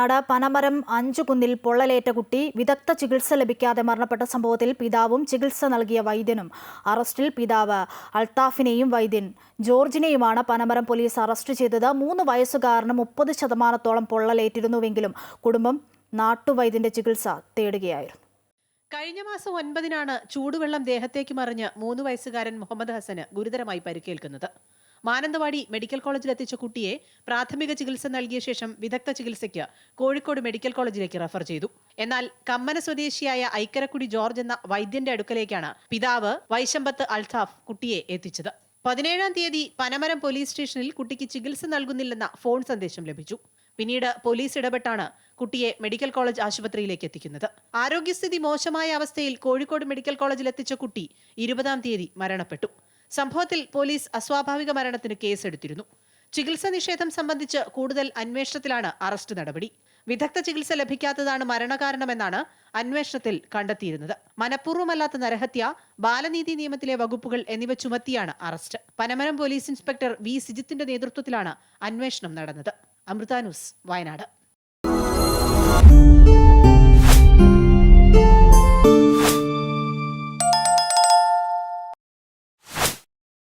നാട് പനമരം അഞ്ചുകുന്നിൽ പൊള്ളലേറ്റ കുട്ടി വിദഗ്ധ ചികിത്സ ലഭിക്കാതെ മരണപ്പെട്ട സംഭവത്തിൽ പിതാവും ചികിത്സ നൽകിയ വൈദ്യനും. അറസ്റ്റിൽ പിതാവ് അൽത്താഫിനെയും വൈദ്യൻ ജോർജിനെയുമാണ് പനമരം പോലീസ് അറസ്റ്റ് ചെയ്തത്. മൂന്ന് വയസ്സുകാരന് മുപ്പത് ശതമാനത്തോളം പൊള്ളലേറ്റിരുന്നുവെങ്കിലും കുടുംബം നാട്ടുവൈദ്യന്റെ ചികിത്സ തേടുകയായിരുന്നു. കഴിഞ്ഞ മാസം ഒൻപതിനാണ് ചൂടുവെള്ളം ദേഹത്തേക്ക് മറിഞ്ഞ് മൂന്ന് വയസ്സുകാരൻ മുഹമ്മദ് ഹസന് ഗുരുതരമായി പരിക്കേൽക്കുന്നത്. മാനന്തവാടി മെഡിക്കൽ കോളേജിലെത്തിച്ച കുട്ടിയെ പ്രാഥമിക ചികിത്സ നൽകിയ ശേഷം വിദഗ്ധ ചികിത്സയ്ക്ക് കോഴിക്കോട് മെഡിക്കൽ കോളേജിലേക്ക് റഫർ ചെയ്തു. എന്നാൽ കമ്മന സ്വദേശിയായ ഐക്കരക്കുടി ജോർജ് എന്ന വൈദ്യന്റെ അടുക്കലേക്കാണ് പിതാവ് വൈശമ്പത്ത് അൽതാഫ് കുട്ടിയെ എത്തിച്ചത്. പതിനേഴാം തീയതി പനമരം പോലീസ് സ്റ്റേഷനിൽ കുട്ടിക്ക് ചികിത്സ നൽകുന്നില്ലെന്ന ഫോൺ സന്ദേശം ലഭിച്ചു. പിന്നീട് പോലീസ് ഇടപെട്ടാണ് കുട്ടിയെ മെഡിക്കൽ കോളേജ് ആശുപത്രിയിലേക്ക് എത്തിക്കുന്നത്. ആരോഗ്യസ്ഥിതി മോശമായ അവസ്ഥയിൽ കോഴിക്കോട് മെഡിക്കൽ കോളേജിൽ എത്തിച്ച കുട്ടി ഇരുപതാം തീയതി മരണപ്പെട്ടു. സംഭവത്തിൽ പോലീസ് അസ്വാഭാവിക മരണത്തിന് കേസെടുത്തിരുന്നു. ചികിത്സ നിഷേധം സംബന്ധിച്ച് കൂടുതൽ അന്വേഷണത്തിലാണ് അറസ്റ്റ് നടപടി. വിദഗ്ധ ചികിത്സ ലഭിക്കാത്തതാണ് മരണകാരണമെന്നാണ് അന്വേഷണത്തിൽ കണ്ടെത്തിയിരുന്നത്. മനഃപൂർവമല്ലാത്ത നരഹത്യ ബാലനീതി നിയമത്തിലെ വകുപ്പുകൾ എന്നിവ ചുമത്തിയാണ് arrest. Panamaram police inspector V. സിജിത്തിന്റെ നേതൃത്വത്തിലാണ് അന്വേഷണം നടന്നത്. അമൃത ന്യൂസ് വയനാട്.